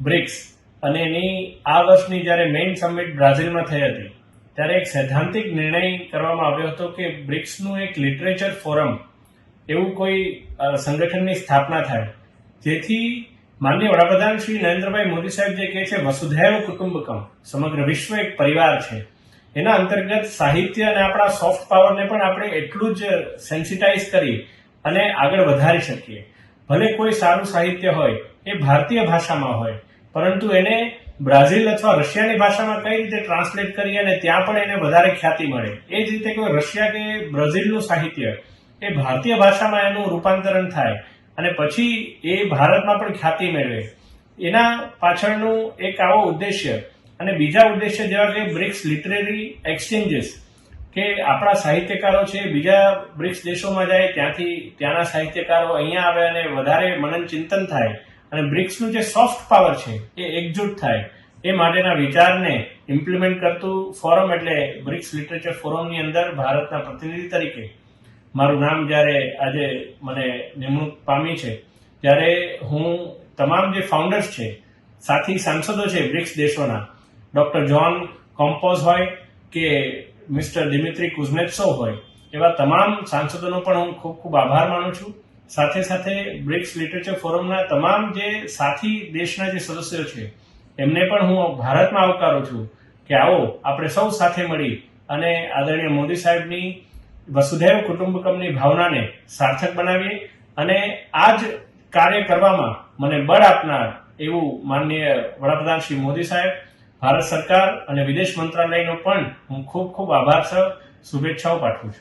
BRICS અને એની આ વર્ષની જ્યારે મેઇન સમિટ બ્રાઝિલમાં થઈ હતી, ત્યારે એક સૈદ્ધાંતિક નિર્ણય કરવામાં આવ્યો હતો કે બ્રિક્સનું એક લિટરેચર ફોરમ એવું કોઈ સંગઠનની સ્થાપના થાય. જેથી માનનીય વડાપ્રધાન શ્રી નરેન્દ્રભાઈ મોદી સાહેબ જે કહે છે, વસુધૈવ કુટુંબકમ સમગ્ર વિશ્વ એક પરિવાર છે. એના અંતર્ગત સાહિત્ય અને આપણા સોફ્ટ પાવરને પણ આપણે એટલું જ સેન્સિટાઇઝ કરી અને આગળ વધારી શકીએ. ભલે કોઈ સારું સાહિત્ય હોય, એ ભારતીય ભાષામાં હોય પરંતુ એને બ્રાઝિલ અથવા રશિયાની ભાષામાં કઈ રીતે ટ્રાન્સલેટ કરી અને ત્યાં પણ એને વધારે ખ્યાતિ મળે? એ જ રીતે કોઈ રશિયા કે બ્રાઝિલનું સાહિત્ય, એ ભારતીય ભાષામાં એનું રૂપાંતરણ થાય અને પછી એ ભારતમાં પણ ખ્યાતિ મેળવે. એના પાછળનું એક આવો ઉદ્દેશ્ય અને બીજા ઉદ્દેશ્ય જેવા કે બ્રિક્સ લિટરેરી એક્સચેન્જીસ, કે આપણા સાહિત્યકારો છે બીજા બ્રિક્સ દેશોમાં જાય ત્યાંથી ત્યાંના સાહિત્યકારો અહીંયા આવે અને વધારે મનન ચિંતન થાય. અને બ્રિક્સનું જે સોફ્ટ પાવર છે, એ એકજૂટ થાય. એ માટેના વિચારને ઇમ્પ્લિમેન્ટ કરતું ફોરમ એટલે બ્રિક્સ લિટરેચર ફોરમની અંદર ભારતના પ્રતિનિધિ તરીકે. મારું નામ જ્યારે આજે મને નિમણૂક પામી છે, ત્યારે હું તમામ જે ફાઉન્ડર્સ છે, સાથી સાંસદો છે બ્રિક્સ દેશોના, ડૉક્ટર જ્હોન કોમ્પોઝ હોય કે મિસ્ટર દિમિત્રી કુઝનેત્સો હોય, એવા તમામ સાંસદોનો પણ હું ખૂબ ખૂબ આભાર માનું છું. સાથે સાથે બ્રિક્સ લિટરેચર ફોરમના તમામ જે સાથી દેશના જે સદસ્યો છે, એમને પણ હું ભારતમાં આવકારું છું કે આવો આપણે સૌ સાથે મળી અને આદરણીય મોદી સાહેબની, વસુધૈવ કુટુંબકમની ભાવનાને સાર્થક બનાવીએ અને આ જ કાર્ય કરવામાં મને બળ આપનાર એવું માનનીય વડાપ્રધાન શ્રી મોદી સાહેબ, ભારત સરકાર અને વિદેશ મંત્રાલયનો પણ હું ખૂબ ખૂબ આભાર, સર. શુભેચ્છાઓ પાઠવું છું.